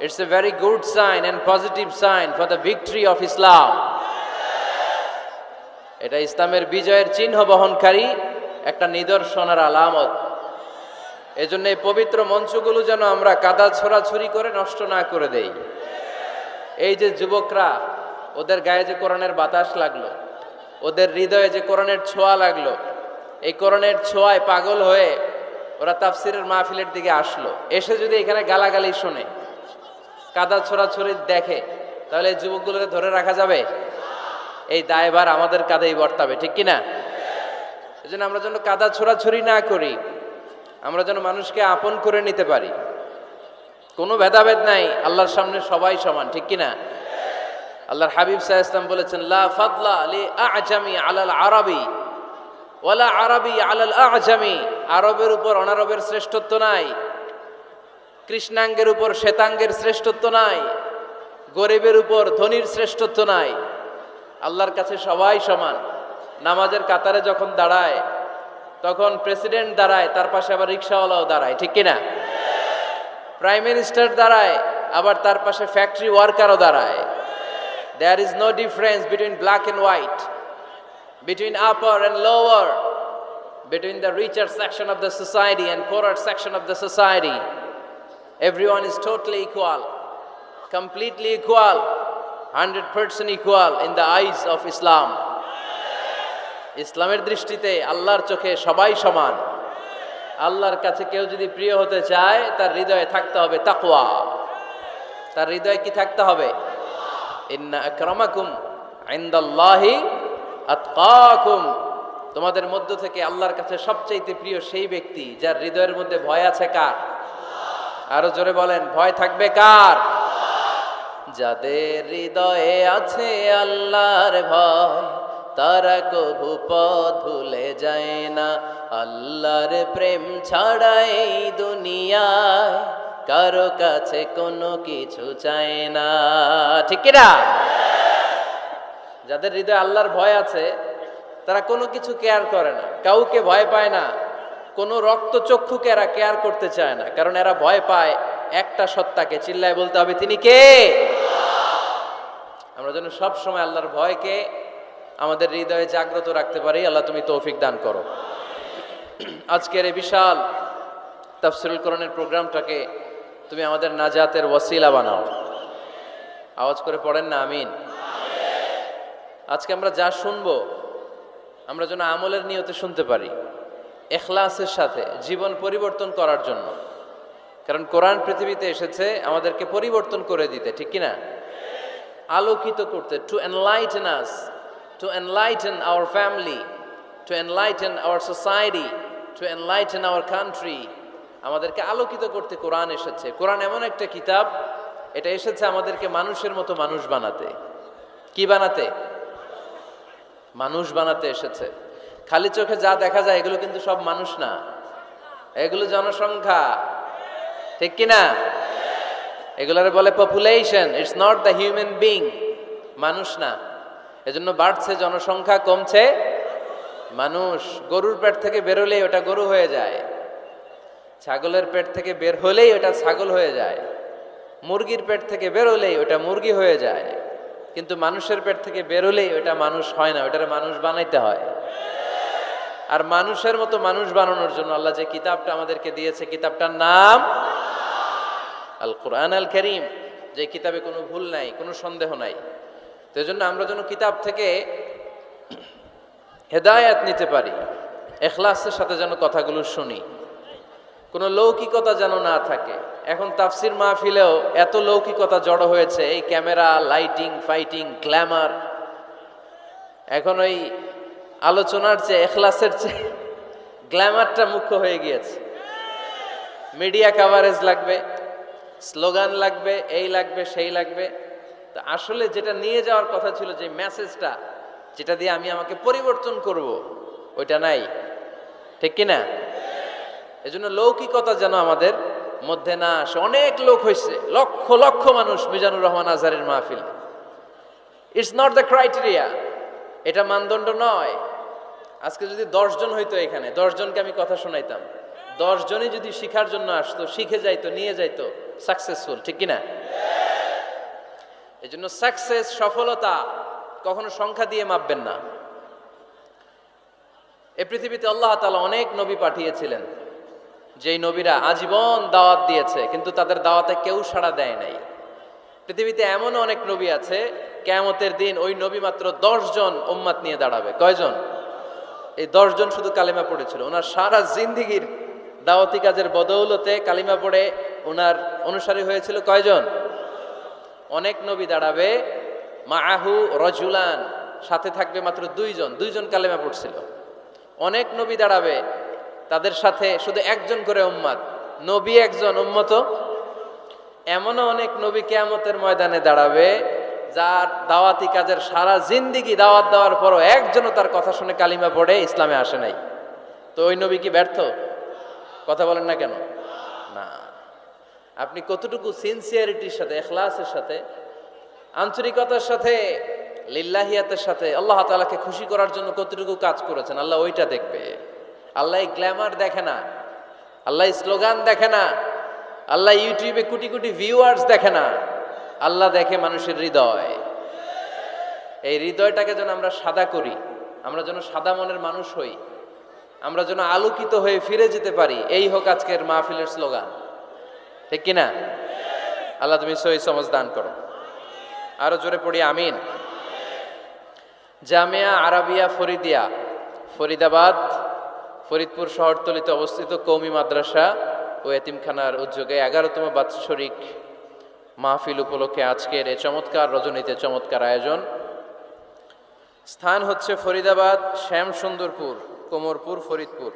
It's a very good sign and positive sign for the victory of Islam. এটা ইসলামের বিজয়ের চিহ্ন বহনকারী একটা নিদর্শনের আলামত। এজন্য এই পবিত্র মঞ্চগুলো যেন আমরা কাদা ছোড়াছুরি করে নষ্ট না করে দেই। এই যে যুবকরা, ওদের গায়ে যে কোরআনের বাতাস লাগল, ওদের হৃদয়ে যে কোরআনের ছোঁয়া লাগল, এই কোরআনের ছোঁয়ায় পাগল হয়ে ওরা তাফসিরের মাহফিলের দিকে আসলো। এসে যদি এখানে গালাগালি শোনে কাদা ছোড়াছড়ি দেখে, তাহলে যুবকগুলোকে ধরে রাখা যাবে? এই দায়ভার আমাদের কাঁধেই বর্তাবে, ঠিক কিনা? এই জন্য আমরা যেন কাদা ছোড়াছড়ি না করি, আমরা যেন মানুষকে আপন করে নিতে পারি। কোনো ভেদাভেদ নাই, আল্লাহর সামনে সবাই সমান, ঠিক কিনা? আল্লাহর হাবিব সাহা ইসলাম বলেছেন, লা ফাদলা লি আজামি আলাল আরবি, ওয়ালা আরবি আলাল আজামি। আরবের উপর অনারবের শ্রেষ্ঠত্ব নাই। কৃষ্ণাঙ্গের উপর শ্বেতাঙ্গের শ্রেষ্ঠত্ব নাই, গরিবের উপর ধনির শ্রেষ্ঠত্ব নাই। আল্লাহর কাছে সবাই সমান। নামাজের কাতারে যখন দাঁড়ায়, তখন প্রেসিডেন্ট দাঁড়ায়, তার পাশে আবার রিক্সাওয়ালাও দাঁড়ায়, ঠিক কিনা? প্রাইম মিনিস্টার দাঁড়ায়, আবার তার পাশে ফ্যাক্টরি ওয়ার্কারও দাঁড়ায়। There is no difference between black and white between upper and lower between the richer section of the society and poorer section of the society. Everyone is totally equal, completely equal, 100% equal in the eyes of Islam. ইসলামের দৃষ্টিতে আল্লাহর চোখে সবাই সমান। আল্লাহর কাছে কেউ যদি প্রিয় হতে চায় তার হৃদয়ে থাকতে হবে তাকওয়া। তার হৃদয়ে কি থাকতে হবে? ইন্না আকরামাকুম ইনদাল্লাহি আতকাকুম। তোমাদের মধ্য থেকে আল্লাহর কাছে সবচাইতে প্রিয় সেই ব্যক্তি যার হৃদয়ের মধ্যে ভয় আছে কার? আরও জোরে বলেন, ভয় থাকবে কার? যাদের হৃদয়ে আছে আল্লাহর ভয়, তারা কভু পথ ভুলে যায় না। আল্লাহর প্রেম ছাড়াই দুনিয়ায় কারও কাছে কোনো কিছু চায় না। ঠিক কিনা? যাদের হৃদয়ে আল্লাহর ভয় আছে, তারা কোনো কিছু কেয়ার করে না, কাউকে ভয় পায় না। কোনো রক্ত চক্ষুকে এরা কেয়ার করতে চায় না, কারণ এরা ভয় পায় একটা সত্তাকে। চিল্লায় বলতে হবে, তিনি কে? আমরা যেন সব সময় আল্লাহর ভয়কে আমাদের হৃদয়ে জাগ্রত রাখতে পারি। আল্লাহ তুমি তৌফিক দান করো। আজকের এই বিশাল তাফসিরুল করণের প্রোগ্রামটাকে তুমি আমাদের নাজাতের ওয়াসিলা বানাও। আওয়াজ করে পড়েন না, আমিন। আজকে আমরা যা শুনব, আমরা যেন আমলের নিয়তে শুনতে পারি। এখলাসের সাথে, জীবন পরিবর্তন করার জন্য। কারণ কোরআন পৃথিবীতে এসেছে, আমাদেরকে পরিবর্তন করে দিতে, ঠিক কিনা? আলোকিত করতে to enlighten us to enlighten our family to enlighten our society to enlighten our country আমাদেরকে আলোকিত করতে কোরআন এসেছে। কোরআন এমন একটা কিতাব, এটা এসেছে আমাদেরকে মানুষের মতো মানুষ বানাতে। কি বানাতে? মানুষ বানাতে এসেছে। খালি চোখে যা দেখা যায়, এগুলো কিন্তু সব মানুষ না। এগুলো জনসংখ্যা। ঠিক কিনা এগুলোর বলে population it's not the human being মানুষ না। এজন্য বাড়ছে জনসংখ্যা, কমছে মানুষ। গরুর পেট থেকে বেরোলেই ওটা গরু হয়ে যায়। ছাগলের পেট থেকে বের হলেই ওটা ছাগল হয়ে যায়। মুরগির পেট থেকে বেরোলেই ওটা মুরগি হয়ে যায়। কিন্তু মানুষের পেট থেকে বেরোলেই ওটা মানুষ হয় না, ওটার মানুষ বানাইতে হয়। আর মানুষের মতো মানুষ বানানোর জন্য আল্লাহ যে কিতাবটা আমাদেরকে দিয়েছে, কিতাবটার নাম আল কোরআন আল করিম যে কিতাবে কোনো ভুল নাই, কোনো সন্দেহ নাই। তো জন্য আমরা যেন কিতাব থেকে হেদায়াত নিতে পারি, এখলাসের সাথে যেন কথাগুলো শুনি। কোনো লৌকিকতা যেন না থাকে। এখন তাফসির মাহফিলেও এত লৌকিকতা জড়ো হয়েছে, এই ক্যামেরা, লাইটিং, ফাইটিং, গ্ল্যামার। এখন ওই আলোচনার চেয়ে, এখলাসের চেয়ে গ্ল্যামারটা মুখ্য হয়ে গিয়েছে। মিডিয়া কাভারেজ লাগবে, স্লোগান লাগবে, এই লাগবে, সেই লাগবে। তো আসলে যেটা নিয়ে যাওয়ার কথা ছিল, যে মেসেজটা যেটা দিয়ে আমি আমাকে পরিবর্তন করব, ওইটা নাই। ঠিক কিনা? এজন্য লৌকিকতা যেন আমাদের মধ্যে না আসে। অনেক লোক হয়েছে লক্ষ লক্ষ মানুষ মিজানুর রহমান আজহারের মাহফিল। ইটস নট দ্য ক্রাইটেরিয়া এটা মানদণ্ড নয়। আজকে যদি দশজন হইতো এখানে দশজনকে আমি কথা শোনাইতাম। দশ জনই যদি শিখার জন্য আসতো, শিখে যাইতো, নিয়ে যাইতো সাকসেসফুল ঠিক কিনা? এই জন্য সাকসেস সফলতা কখনো সংখ্যা দিয়ে মাপবেন না। এ পৃথিবীতে আল্লাহ তালা অনেক নবী পাঠিয়েছিলেন, যেই নবীরা আজীবন দাওয়াত দিয়েছে, কিন্তু তাদের দাওয়াতে কেউ সাড়া দেয় নাই। পৃথিবীতে এমনও অনেক নবী আছে, কেয়ামতের দিন ওই নবী মাত্র জন উম্মাত নিয়ে দাঁড়াবে। কয়জন? এই জন শুধু কালিমা পড়েছিল। ওনার সারা জিন্দিগির দাওয়াতি কাজের বদৌলতে কালিমা পড়ে ওনার অনুসারী হয়েছিল কয়জন? অনেক নবী দাঁড়াবে। মাহু রজুলান, সাথে থাকবে মাত্র দুইজন। দুইজন কালেমা পড়ছিল। অনেক নবী দাঁড়াবে। তাদের সাথে শুধু একজন করে উম্মাদ। নবী একজন উম্মত এমনও অনেক নবী কেয়ামতের ময়দানে দাঁড়াবে, যার দাওয়াতি কাজের সারা জিন্দিগি দাওয়াত দেওয়ার পরও একজনও তার কথা শুনে কালিমা পড়ে ইসলামে আসে নাই। তো ওই নবী কি ব্যর্থ? কথা বলেন না কেন? না। আপনি কতটুকু সিনসিয়ারিটির সাথে, এখলাসের সাথে, আন্তরিকতার সাথে, লিল্লাহিয়াতের সাথে আল্লাহ তালাকে খুশি করার জন্য কতটুকু কাজ করেছেন? আল্লাহ ওইটা দেখবে। আল্লাহ গ্ল্যামার দেখে না। আল্লাহ স্লোগান দেখে না। আল্লাহ ইউটিউবে কোটি কোটি ভিউয়ার্স দেখে না। আল্লাহ দেখে মানুষের হৃদয়। এই হৃদয়টাকে যেন আমরা সাদা করি, আমরা যেন সাদা মনের মানুষ হই, আমরা যেন আলোকিত হয়ে ফিরে যেতে পারি, এই হোক আজকের মাহফিলের স্লোগান। ঠিক কিনা? আল্লাহ তুমি সহি সমাজ দান করো। আরও জোরে পড়ি, আমিন। জামিয়া আরাবিয়া ফরিদিয়া, ফরিদাবাদ, ফরিদপুর শহরতলিতে অবস্থিত কৌমি মাদ্রাসা ও এতিমখানার উদ্যোগে এগারোতম বাৎসরিক মাহফিল উপলক্ষে আজকের এ চমৎকার রজনীতে চমৎকার আয়োজন। স্থান হচ্ছে ফরিদাবাদ শ্যাম সুন্দরপুর কোমরপুর, ফরিদপুর।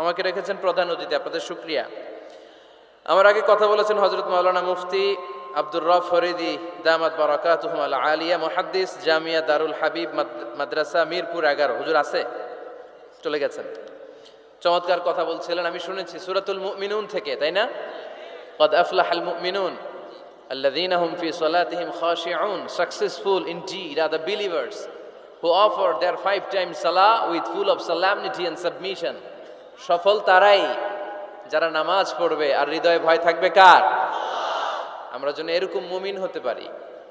আমাকে রেখেছেন প্রধান অতিথি, আপনাদের শুক্রিয়া। আমার আগে কথা বলেছেন হজরত মাওলানা মুফতি আব্দুর রফ ফরিদি দামাত বারাকাতুহুম আল আলিয়া, মুহাদ্দিস জামিয়া দারুল হাবিব মাদ্রাসা, মিরপুর এগারো। হুজুর আছে? চলে গেছেন। চমৎকার কথা বলছিলেন আমি শুনেছি সুরাতুল মুমিনুন থেকে তাই না قد أفلح المؤمنون الذين هم في صلاتهم خاشعون successful indeed are the believers who offer their five times salah with full of solemnity and submission সফল তারাই যারা নামাজ পড়বে আর হৃদয়ে ভয় থাকবে কার আমরা যেন এরকম মুমিন হতে পারি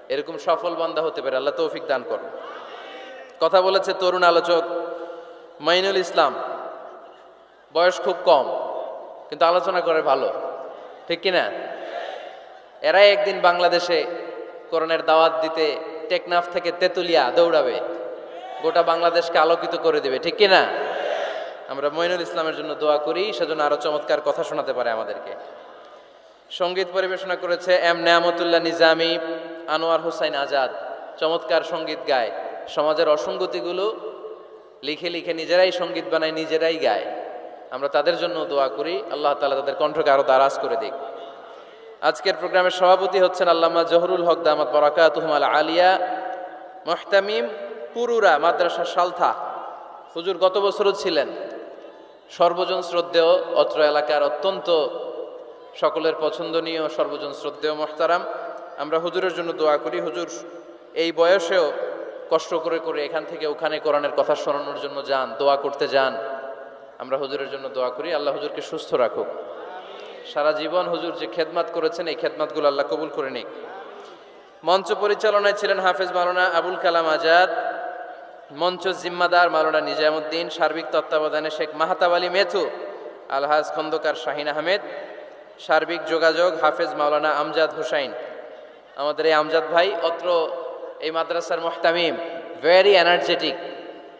এরকম সফল বান্দা হতে পারি আল্লাহ তৌফিক দান করুন কথা বলেছে তরুণ আলোচক মাইনুল ইসলাম বয়স খুব কম, কিন্তু আলোচনা করে ভালো। ঠিক কিনা? এরাই একদিন বাংলাদেশে করোনার দাওয়াত দিতে টেকনাফ থেকে তেতুলিয়া দৌড়াবে। গোটা বাংলাদেশকে আলোকিত করে দেবে, ঠিক কিনা? আমরা মইনুল ইসলামের জন্য দোয়া করি, সেজন্য আরও চমৎকার কথা শোনাতে পারে আমাদেরকে। সংগীত পরিবেশনা করেছে এম নেয়ামতুল্লাহ নিজামি, আনোয়ার হোসাইন আজাদ। চমৎকার সংগীত গায়। সমাজের অসঙ্গতিগুলো লিখে লিখে নিজেরাই সংগীত বানায়, নিজেরাই গায়। আমরা তাদের জন্য দোয়া করি। আল্লাহ তালা তাদের কণ্ঠকে আরও দারাজ করে দিক। আজকের প্রোগ্রামের সভাপতি হচ্ছেন আল্লামা জহরুল হক দামাত বরাকাতুহুম আল আলিয়া মোহতামিম পুরুরা মাদ্রাসা সালথা। হুজুর গত বছরও ছিলেন। সর্বজন শ্রদ্ধেয়, অত্র এলাকার অত্যন্ত সকলের পছন্দনীয়, সর্বজন শ্রদ্ধেয় মোহতারাম। আমরা হুজুরের জন্য দোয়া করি। হুজুর, এই বয়সেও কষ্ট করে করে এখান থেকে ওখানে কোরআনের কথা শোনানোর জন্য যান, দোয়া করতে যান। আমরা হুজুরের জন্য দোয়া করি, আল্লাহ হুজুরকে সুস্থ রাখুক। সারা জীবন হুজুর যে খেদমাত করেছেন, এই খেদমাতগুলো আল্লাহ কবুল করে নিক। মঞ্চ পরিচালনায় ছিলেন হাফেজ মাওলানা আবুল কালাম আজাদ, মঞ্চ জিম্মাদার মাওলানা নিজামুদ্দিন, সার্বিক তত্ত্বাবধানে শেখ মাহাতাব আলী মেথু, আলহাজ খন্দকার শাহিন আহমেদ, সার্বিক যোগাযোগ হাফেজ মাওলানা আমজাদ হুসাইন। আমাদের এই আমজাদ ভাই অত্র এই মাদ্রাসার মোহতামিম very energetic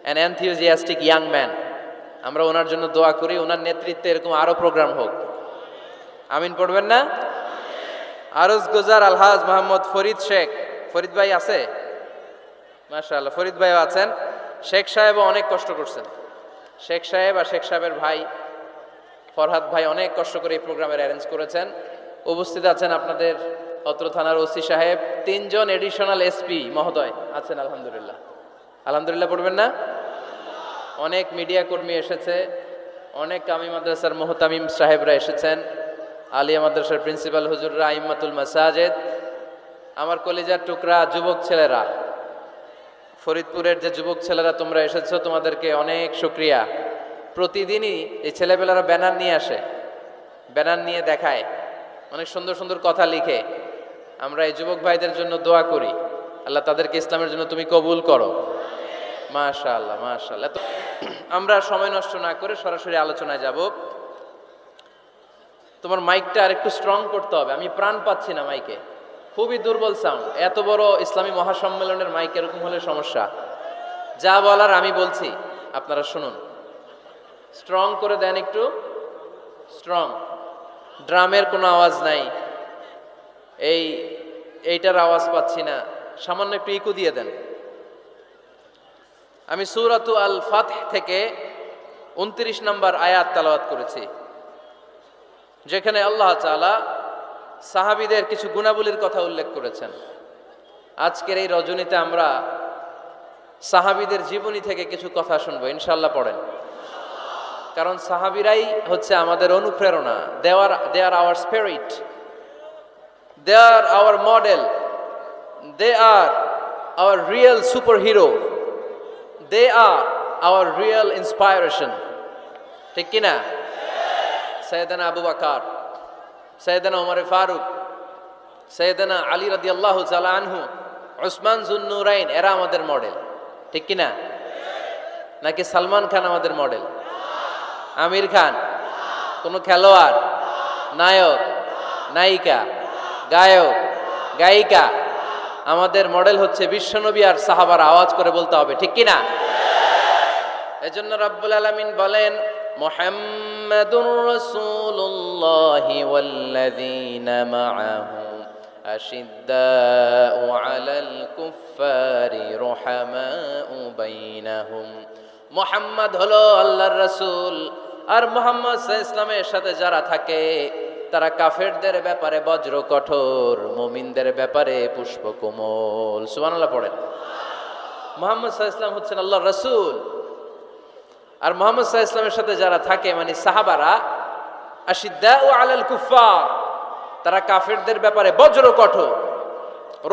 and enthusiastic young man আমরা ওনার জন্য দোয়া করি, ওনার নেতৃত্বে এরকম আরও প্রোগ্রাম হোক। আমিন পড়বেন না? আরজ গুজার আলহাজ মোহাম্মদ ফরিদ শেখ। ফরিদ ভাই আছে? মাশাআল্লাহ, ফরিদ ভাইও আছেন। শেখ সাহেবও অনেক কষ্ট করছেন। শেখ সাহেব আর শেখ সাহেবের ভাই, ফরহাদ ভাই অনেক কষ্ট করে এই প্রোগ্রামের অ্যারেঞ্জ করেছেন। উপস্থিত আছেন আপনাদের অত্র থানার ওসি সাহেব। তিনজন এডিশনাল এসপি মহোদয় আছেন, আলহামদুলিল্লাহ। আলহামদুলিল্লাহ পড়বেন না? অনেক মিডিয়া কর্মী এসেছে, অনেক কামি মাদ্রাসার মোহতামিম সাহেবরা এসেছেন, আলিয়া মাদ্রাসার প্রিন্সিপাল হুজুররা ইম্মাতুল মাসাজেদ, আমার কলেজার টুকরা যুবক ছেলেরা, ফরিদপুরের যে যুবক ছেলেরা তোমরা এসেছ, তোমাদেরকে অনেক শুক্রিয়া। প্রতিদিনই এই ছেলেপেলারা ব্যানার নিয়ে আসে, ব্যানার নিয়ে দেখায়, অনেক সুন্দর সুন্দর কথা লিখে। আমরা এই যুবক ভাইদের জন্য দোয়া করি, আল্লাহ তাদেরকে ইসলামের জন্য তুমি কবুল করো। মাশা আল্লাহ মাশা আল্লাহ তো আমরা সময় নষ্ট না করে সরাসরি আলোচনায় যাব। তোমার মাইকটা আর একটু স্ট্রং করতে হবে। আমি প্রাণ পাচ্ছি না মাইকে। খুবই দুর্বল সাউন্ড এত বড় ইসলামী মহাসম্মেলনের মাইক এরকম হলে সমস্যা। যা বলার আমি বলছি। আপনারা শুনুন। স্ট্রং করে দেন একটু। স্ট্রং ড্রামের কোনো আওয়াজ নাই। এই, এইটার আওয়াজ পাচ্ছি না। সামান্য একটু ইকু দিয়ে দেন। আমি সুরাতু আল ফাতহ থেকে উনত্রিশ নম্বর আয়াত তালাওয়াত করেছি, যেখানে আল্লাহ তাআলা সাহাবিদের কিছু গুণাবলীর কথা উল্লেখ করেছেন। আজকের এই রজনীতে আমরা সাহাবিদের জীবনী থেকে কিছু কথা শুনব ইনশাল্লাহ পড়েন। কারণ সাহাবিরাই হচ্ছে আমাদের অনুপ্রেরণা দেওয়ার they are our spirit, they are our model, they are our real super hero they are our real inspiration ঠিক কিনা? সৈয়দানা আবু বাকার সৈয়দানা উমর ফারুক সৈয়দানা আলী রাদি আল্লাহ আনহু ওসমান জুন্নুরাইন এরা আমাদের মডেল ঠিক কিনা? নাকি সালমান খান আমাদের মডেল আমির খান? কোনো খেলোয়াড়? নায়ক? নায়িকা? গায়ক? গায়িকা? আমাদের মডেল হচ্ছে বিশ্বনবী আর সাহাবার আওয়াজ করে বলতে হবে ঠিক কিনা এজন্য রাব্বুল আলামিন বলেন মুহাম্মাদুর রাসূলুল্লাহ ওয়াল্লাযীনা মাআহু أشداء على الكفار رحماء بينهم মোহাম্মদ হলো আল্লাহর রাসূল আর মোহাম্মদ ইসলামের সাথে যারা থাকে তারা কাফেরদের ব্যাপারে বজ্র কঠোর, মুমিনদের ব্যাপারে পুষ্প কোমল সুবহানাল্লাহ পড়েন। মোহাম্মদ ইসলাম হচ্ছেন আল্লাহর রাসূল। আর মোহাম্মদ সাহা ইসলামের সাথে যারা থাকে মানে সাহাবারা আশিদ্দা ও আলাল কুফার তারা কাফেরদের ব্যাপারে বজ্র কঠোর।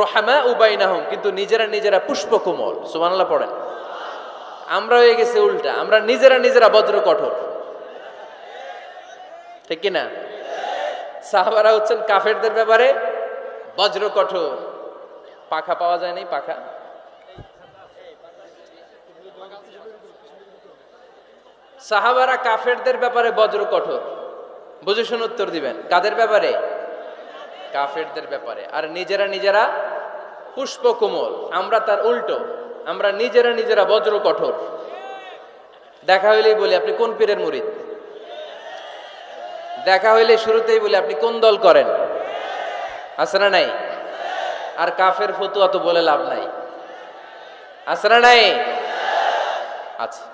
রোহামা উবাইনাহুম কিন্তু নিজেরা নিজেরা পুষ্প কোমল সুমানাল্লাহ পড়েন। আমরা হয়ে গেছে উল্টা, আমরা নিজেরা নিজেরা বজ্র কঠোর। ঠিক কিনা? সাহাবারা হচ্ছেন কাফেরদের ব্যাপারে বজ্র কঠোর। পাখা পাওয়া যায় নাই, পাখা? সাহাবারা কাফেরদের ব্যাপারে বজ্র কঠোর। বুঝে শুনে উত্তর দিবেন। কাদের ব্যাপারে? কাফেরদের ব্যাপারে। আর নিজেরা নিজেরা পুষ্প কোমল। আমরা তার উল্টো। আমরা নিজেরা নিজেরা বজ্র কঠোর। দেখা হইলেই বলি, আপনি কোন পীরের মুরিদ? দেখা হইলে শুরুতেই বলি, আপনি কোন দল করেন? আছে না নাই? আর কাফের ফতুয়া তো বলে লাভ নাই। আছে না নাই? আচ্ছা।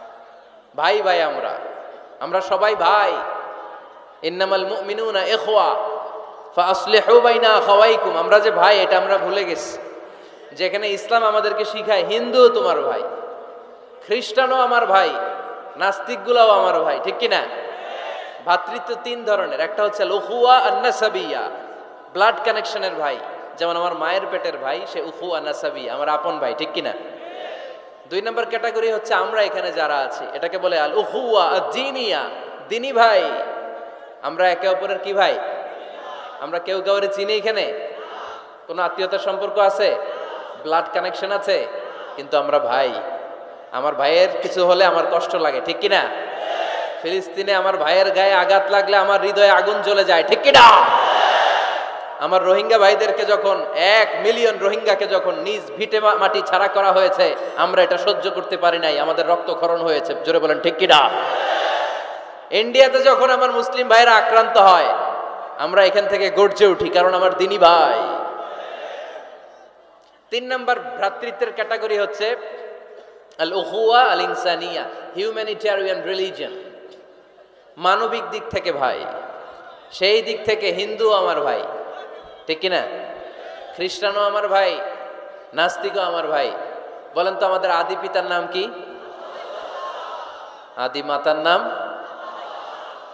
ভাই ভাই আমরা। আমরা সবাই ভাই। ইন্নামাল মুমিনুনা ইখওয়া ফাসলিহু বাইনা আখাওয়াইকুম। আমরা যে ভাই, এটা আমরা ভুলে গেছি। যেখানে ইসলাম আমাদেরকে শিখায়, হিন্দু তোমার ভাই, খ্রিস্টানও আমার ভাই, নাস্তিকগুলাও আমার ভাই, ঠিক কি না ভাতৃত্ব তিন ধরনের। একটা হচ্ছে লুহুয়া আন্নাসাবিয়া ব্লাড কানেকশনের ভাই, যেমন আমার মায়ের পেটের ভাই, সে উফু আন্নাসাবিয়া আমার আপন ভাই, ঠিক কি না দুই নম্বর ক্যাটাগরি হচ্ছে আমরা এখানে যারা আছি, এটাকে বলে আল উহুয়া জিনিয়া, দিনী ভাই। আমরা একে অপরের কি ভাই? আমরা কেউ কাউরে চিনি এখানে? কোনো আত্মীয়তার সম্পর্ক আছে? ব্লাড কানেকশন আছে, কিন্তু আমরা ভাই। আমার ভাইয়ের কিছু হলে আমার কষ্ট লাগে, ঠিক কিনা? ফিলিস্তিনে আমার ভাইয়ের গায়ে আঘাত লাগলে আমার হৃদয়ে আগুন জ্বলে যায়, ঠিক কিনা? আমার রোহিঙ্গা ভাইদেরকে যখন এক মিলিয়ন রোহিঙ্গাকে যখন নিজ ভিটে মাটি ছাড়া করা হয়েছে, আমরা এটা সহ্য করতে পারি নাই, আমাদের রক্তক্ষরণ হয়েছে, জোরে বলেন, ঠিক কিনা? ইন্ডিয়াতে যখন আমার মুসলিম ভাইরা আক্রান্ত হয়, আমরা এখান থেকে গর্জে উঠি, কারণ আমার দিনী ভাই। তিন নম্বর ভ্রাতৃত্বের ক্যাটাগরি হচ্ছে আল উহুয়া আল ইনসানিয়া হিউম্যানিটেরিয়ান রিলিজিয়ন। মানবিক দিক থেকে ভাই। সেই দিক থেকে হিন্দু আমার ভাই। ঠিক কিনা? খ্রিস্টানও আমার ভাই, নাস্তিকও আমার ভাই। বলেন তো আমাদের আদি পিতার নাম কি? আদি মাতার নাম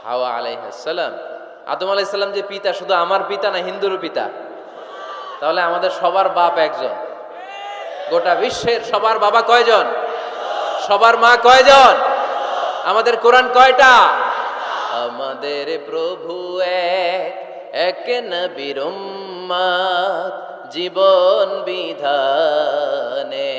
হাওয়া আলাইহাসাল্লাম আদম আলাইসাল্লাম যে পিতা, শুধু আমার পিতা না হিন্দুর পিতা? তাহলে আমাদের সবার বাপ একজন। গোটা বিশ্বের সবার বাবা কয়জন? সবার মা কয়জন? আমাদের কোরআন কয়টা? আমাদের প্রভু এক এক নবীর জীবন বিধানে।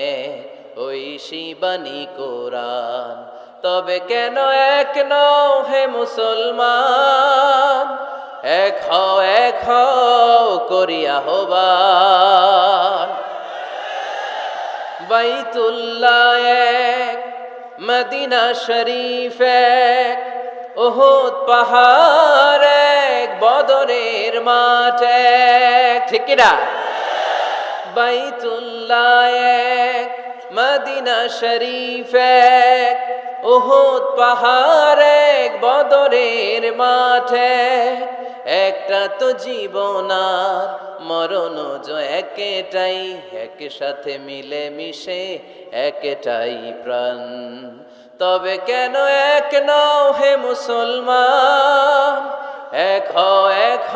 ওই শিবানী কোরআন, তবে কেন এক নও হে মুসলমান? এক হও, এক করিয়া হবান বাইতুল্লাহ এক, মদিনা শরীফ এক ওহুদ পাহাড় এক বদরের মাঠ ঠিক কিনা বাইতুল্লাহ এক, মদিনা শরীফ এক, ওহুদ পাহাড় এক বদরের মাঠে একটা তো জীবন আর মরণ একেটাই, একসাথে মিলে মিশে একটাই প্রাণ। তবে কেন এক নও হে মুসলমান? এক এক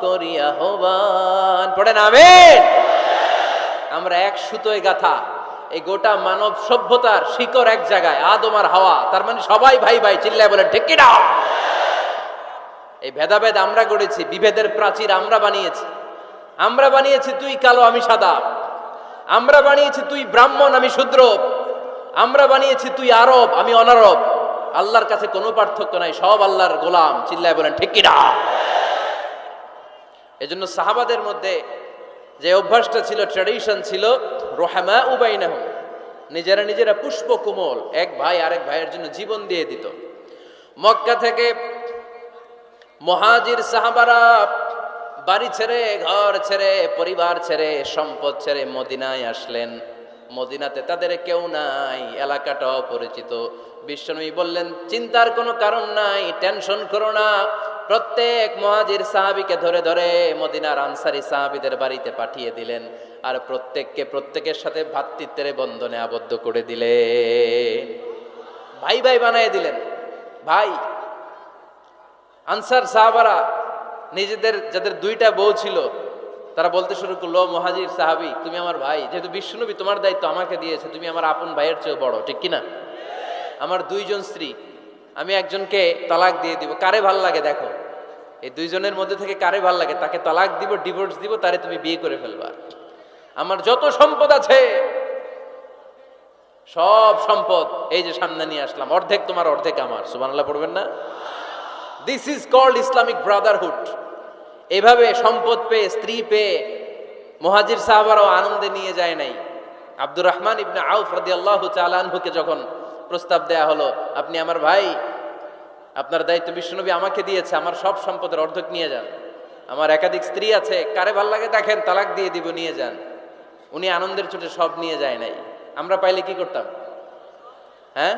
করিয়া হবান পড়ে নামে আমরা এক সুতোয় গাথা। এই গোটা মানব সভ্যতার শিকড় এক জায়গায়, আদম আর হাওয়া। তার মানে সবাই ভাই ভাই চিল্লায় বলে ঠিক কিনা এই ভেদাভেদ আমরা গড়েছি, বিভেদের প্রাচীর আমরা বানিয়েছি। আমরা বানিয়েছি তুই কালো, আমি সাদা। আমরা বানিয়েছি তুই ব্রাহ্মণ, আমি শূদ্র। আমরা বানিয়েছি তুই আরব, আমি অনারব। আল্লাহর কাছে কোনো পার্থক্য নাই, সব আল্লাহর গোলাম। চিল্লায় বলেন, ঠিক কিনা? এজন্য সাহাবাদের মধ্যে যে অভ্যাসটা ছিল ট্র্যাডিশন ছিল রোহামা উবাইনাহ নিজেরা নিজেরা পুষ্প কোমল, এক ভাই আরেক ভাইয়ের জন্য জীবন দিয়ে দিত। মক্কা থেকে মহাজির সাহাবারা বাড়ি ছেড়ে, ঘর ছেড়ে, পরিবার ছেড়ে, সম্পদ ছেড়ে মদিনায় আসলেন। মদিনাতে তাদের কেউ নাই এলাকাটা অপরিচিত বিশ্বনবী বললেন, চিন্তার কোনো কারণ নাই, টেনশন করো না। প্রত্যেক মহাজির সাহাবিকে ধরে ধরে মদিনার আনসারি সাহাবিদের বাড়িতে পাঠিয়ে দিলেন আর প্রত্যেককে প্রত্যেকের সাথে ভাতৃত্বের বন্ধনে আবদ্ধ করে দিলেন। ভাই ভাই বানিয়ে দিলেন। ভাই, আনসার সাহাবারা নিজেদের, যাদের দুইটা বউ ছিল তারা বলতে শুরু করল, মহাজির সাহাবি, তুমি আমার ভাই। যেহেতু বিশ্বনবী তোমার দায়িত্ব আমাকে দিয়েছে, তুমি আমার আপন ভাইয়ের চেয়েও বড়, ঠিক কিনা আমার দুইজন স্ত্রী, আমি একজনকে তালাক দিয়ে দিব। কারে ভালো লাগে দেখো, এই দুইজনের মধ্যে থেকে কারে ভালো লাগে? তাকে তালাক দিব, ডিভোর্স দিব, তারে তুমি বিয়ে করে ফেলবা। আমার যত সম্পদ আছে, সব সম্পদ এই যে সামনে নিয়ে আসলাম, অর্ধেক তোমার, অর্ধেক আমার। সুবহানাল্লাহ পড়বেন না? This is called Islamic brotherhood এভাবে সম্পদ পেয়ে, স্ত্রী পেয়ে মহাজির সাহাবারাও আনন্দে নিয়ে যায় নাই। আব্দুর রহমান ইবনে আউফ রাদি আল্লাহ চালানহুকে যখন প্রস্তাব দেয়া হলো, আপনি আমার ভাই, আপনার দায়িত্ব বিশ্বনবী আমাকে দিয়েছে, আমার সব সম্পদের অর্ধেক নিয়ে যান। আমার একাধিক স্ত্রী আছে, কারে ভালো লাগে দেখেন, তালাক দিয়ে দিব, নিয়ে যান। উনি আনন্দের চোটে সব নিয়ে যায় নাই। আমরা পাইলে কি করতাম? হ্যাঁ?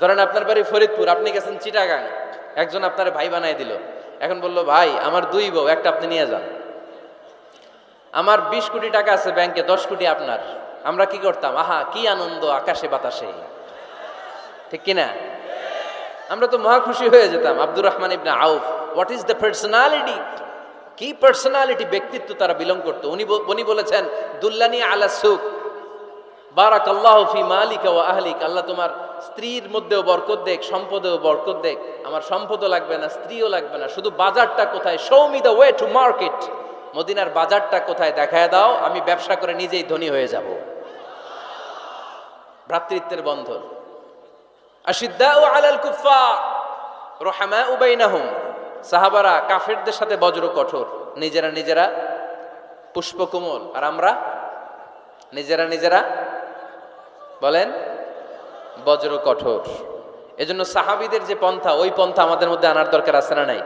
ধরেন আপনার বাড়ি ফরিদপুর, আপনি গেছেন চিটাগাং, একজন আপনার ভাই বানাই দিল। এখন বলল, ভাই, আমার দুই বউ, একটা আপনি নিয়ে যান। আমার বিশ কোটি টাকা আছে ব্যাংকে, দশ কোটি আপনার। আমরা কি করতাম? আহা, কি আনন্দ আকাশে বাতাসে। ঠিক কিনা আমরা তো মহা খুশি হয়ে যেতাম। Abdur Rahman Ibn Auf what is the personality কি পার্সোনালিটি ব্যক্তিত্ব তারা বিলং করতো? উনি উনি বলেছেন, দুল্লানি আলা সুখ। বারাক আল্লাহ ফি মালিক ও আহলিক, আল্লাহ তোমার স্ত্রীর মধ্যেও বরকত দেখ, সম্পদেও বরকত দেখ। আমার সম্পদও লাগবে না, স্ত্রীও লাগবে না, শুধু বাজারটা কোথায়? Show me the way to market মদিনার বাজারটা কোথায়? দেখায় দাও, আমি ব্যবসা করে নিজেই ধনী হয়ে যাব। ভ্রাতৃত্বের বন্ধন। আশিদ্দাউ আলাল কুফার রহমাউ বাইনাহুম। সাহাবারা কাফেরদের সাথে বজ্র কঠোর, নিজেরা নিজেরা পুষ্পকোমল। আর আমরা নিজেরা নিজেরা বলেন বজ্র কঠোর এজন্য সাহাবিদের যে পন্থা, ওই পন্থা আমাদের মধ্যে আনার দরকার আছে না নাই?